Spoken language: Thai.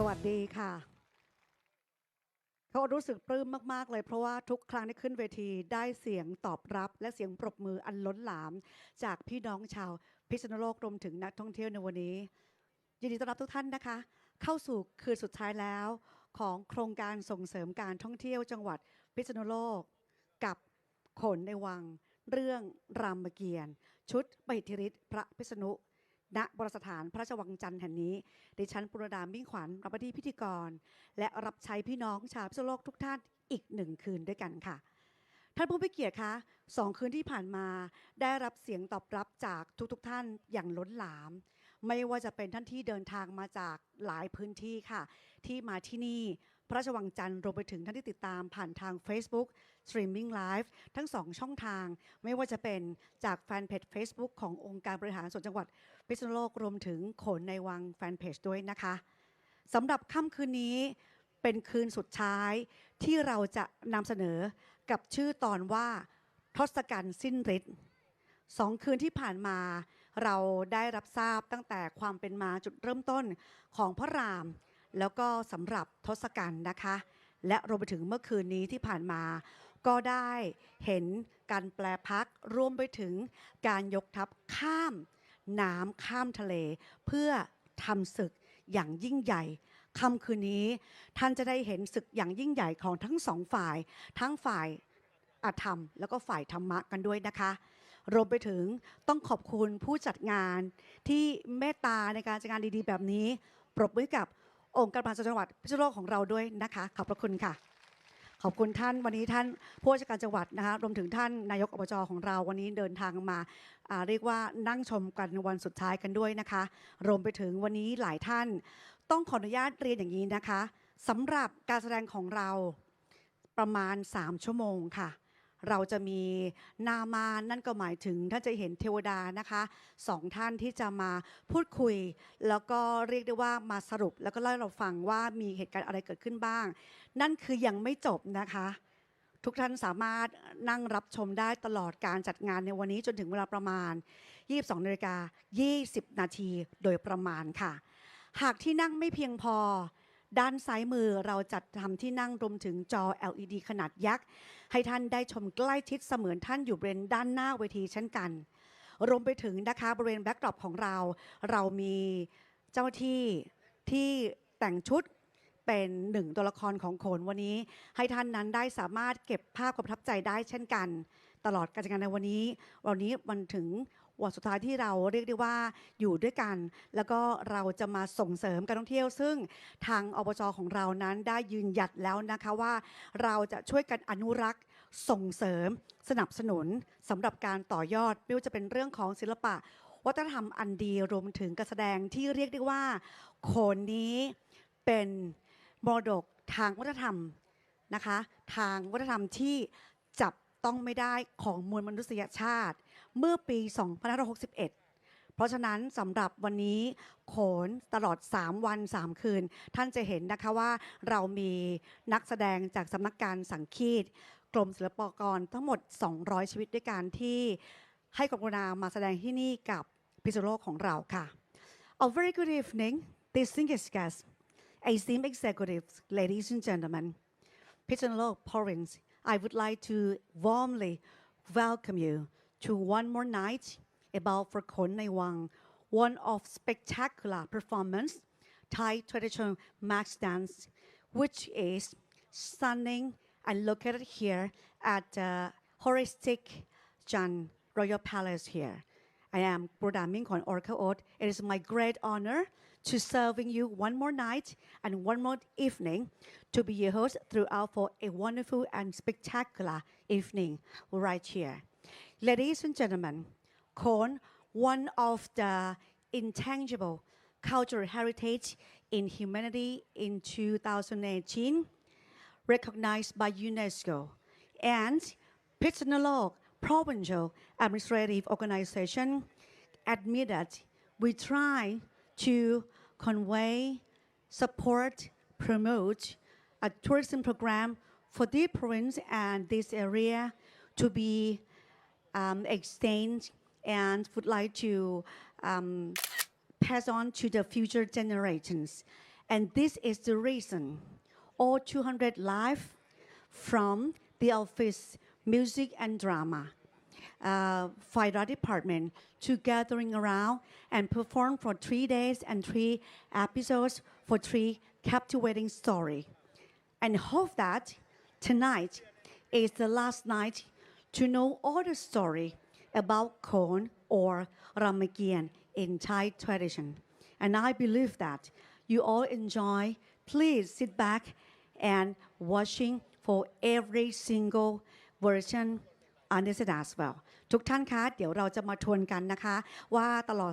สวัสดีค่ะเขารู้สึกปลื้มมาก ๆ เลยเพราะว่าทุกครั้งที่ขึ้นเวทีได้เสียงตอบรับ และเสียงปรบมืออันล้นหลาม จากพี่น้องชาวพิษณุโลกรวมถึงนักท่องเที่ยวในวันนี้ ยินดีต้อนรับทุกท่านนะคะ เข้าสู่คืนสุดท้ายแล้ว ของโครงการส่งเสริมการท่องเที่ยวจังหวัดพิษณุโลก กับขนในวัง เรื่องรามเกียรติ์ชุดปหิทธิฤทธิ์พระพิษณุ ณบรสถานพระราชวังจันทร์แห่งนี้ดิฉันปุรดามิ่งขวัญรับหน้าที่พิธีกร และรับใช้พี่น้องชาวพิษณุโลกทุกท่านอีกหนึ่งคืนด้วยกันค่ะ ท่านผู้พิเกียรติคะสองคืนที่ผ่านมาได้รับเสียงตอบรับจากทุกๆทท่านอย่างล้นหลาม ไม่ว่าจะเป็นท่านที่เดินทางมาจากหลายพื้นที่ค่ะ ที่มาที่นี่พระราชวังจันทร์รวมไปถึงท่านที่ติดตามผ่านทาง Facebook Streaming Live ทั้งสองช่องทาง ไม่ว่าจะเป็นจากแฟนเพจ Facebook ขององค์การบริหารส่วนจังหวัด พิษณุโลกรวมถึงโขนในวังแฟนเพจด้วยนะคะสำหรับค่ำคืนนี้เป็นคืนสุดท้ายที่เราจะนำเสนอกับชื่อตอนว่าทศกัณฐ์สิ้นฤทธิ์สองคืนที่ผ่านมา เราได้รับทราบตั้งแต่ความเป็นมาจุดเริ่มต้นของพระราม แล้วก็สำหรับทศกัณฐ์นะคะ และรวมไปถึงเมื่อคืนนี้ที่ผ่านมา ก็ได้เห็นการแปลพักรวมไปถึงการยกทัพข้าม น้ำข้ามทะเล เพื่อทำศึกอย่างยิ่งใหญ่ค่ำคืนนี้ ท่านจะได้เห็นศึกอย่างยิ่งใหญ่ของทั้งสองฝ่าย ทั้งฝ่ายอาธรรม แล้วก็ฝ่ายธรรมะกันด้วยนะคะรวมไปถึงต้องขอบคุณผู้จัดงานที่เมตตาในการจัดงานดีๆ แบบนี้ ปรบมือกับองค์การบริหารจังหวัดพิษณุโลกของเราด้วยนะคะ ขอบพระคุณค่ะ ขอบคุณท่านวันนี้ท่านผู้ว่าราชการจังหวัดนะคะรวมถึงท่านนายกอบจของเราวันนี้เดินทางมาอ่าเรียกว่านั่งชมกันวันสุดท้ายกันด้วยนะคะ รวมไปถึงวันนี้หลายท่าน ต้องขออนุญาตเรียนอย่างนี้นะคะสำหรับการแสดงของเราประมาณ 3 ชั่วโมงค่ะ เราจะมีนามานั่นก็หมายถึงท่านจะเห็นเทวดานะคะสองท่านที่จะมาพูดคุย แล้วก็เรียกได้ว่ามาสรุป แล้วก็เล่าให้เราฟังว่ามีเหตุการณ์อะไรเกิดขึ้นบ้าง นั่นคือยังไม่จบนะคะ ทุกท่านสามารถนั่งรับชมได้ตลอดการจัดงานในวันนี้จนถึงเวลาประมาณ 22นาฬิกา20 นาทีโดยประมาณค่ะ หากที่นั่งไม่เพียงพอ ด้านซ้ายมือเราจัดทำที่นั่งรวมถึงจอ LED ขนาดยักษ์ ให้ท่านได้ชมใกล้ชิดเสมือนท่านอยู่บริเวณด้านหน้าเวทีเช่นกัน รวมไปถึงนะคะบริเวณแบ็กดรอปของเรา เรามีเจ้าหน้าที่ที่แต่งชุดเป็นหนึ่งตัวละครของโขนวันนี้ ให้ท่านนั้นได้สามารถเก็บภาพความประทับใจได้เช่นกัน ตลอดการจัดงานในวันนี้ วันนี้วันถึงวันสุดท้ายที่เราเรียกได้ว่าอยู่ด้วยกัน แล้วก็เราจะมาส่งเสริมการท่องเที่ยว ซึ่งทางอบจของเรานั้นได้ยืนหยัดแล้วนะคะว่า เราจะช่วยกันอนุรักษ์ส่งเสริม สนับสนุนสำหรับการต่อยอดไม่ว่าจะเป็นเรื่องของศิลปะ วัฒนธรรมอันดีรวมถึงการแสดงที่เรียกได้ว่าโขนนี้เป็นมรดกทางวัฒนธรรมนะคะ ทางวัฒนธรรมที่จับ ต้องไม่ได้ของมวลมนุษยชาติ เมื่อปี 2561 เพราะฉะนั้นสำหรับวันนี้โขนตลอด 3 วัน 3 คืน ท่านจะเห็นนะคะว่าเรามีนักแสดงจากสำนักการสังคีตกรมศิลปากรทั้งหมด 200 ชีวิตด้วยกันที่ให้กรุณามาแสดงที่นี่กับพิษณุโลกของเราค่ะ A very good evening distinguished guests esteemed executives ladies and gentlemen Pitchenlow province I would like to warmly welcome you to one more night about for Khon Nai Wang one of spectacular performance Thai traditional max dance which is stunning and located here at the holistic Royal Palace here. I am Broda Mingkon Oracle Oat. It is my great honor to serving you one more night and one more evening to be your host throughout for a wonderful and spectacular evening right here. Ladies and gentlemen, Khon, one of the intangible cultural heritage in humanity in 2018, recognized by UNESCO and Pittsburgh Provincial Administrative Organization admitted we try to convey, support, promote a tourism program for this province and this area to be um, extended and would like to um, pass on to the future generations. and this is the reason all 200 live from the office music and drama uh, fire department to gathering around and perform for three days and three episodes for three captivating story and hope that tonight is the last night to know all the story about Khon or Ramakian in Thai tradition. And I believe that you all enjoy. Please sit back and watching for every single version understood as well ทุกท่านคะ เดี๋ยวเราจะมาทวนกันนะคะ ว่าตลอด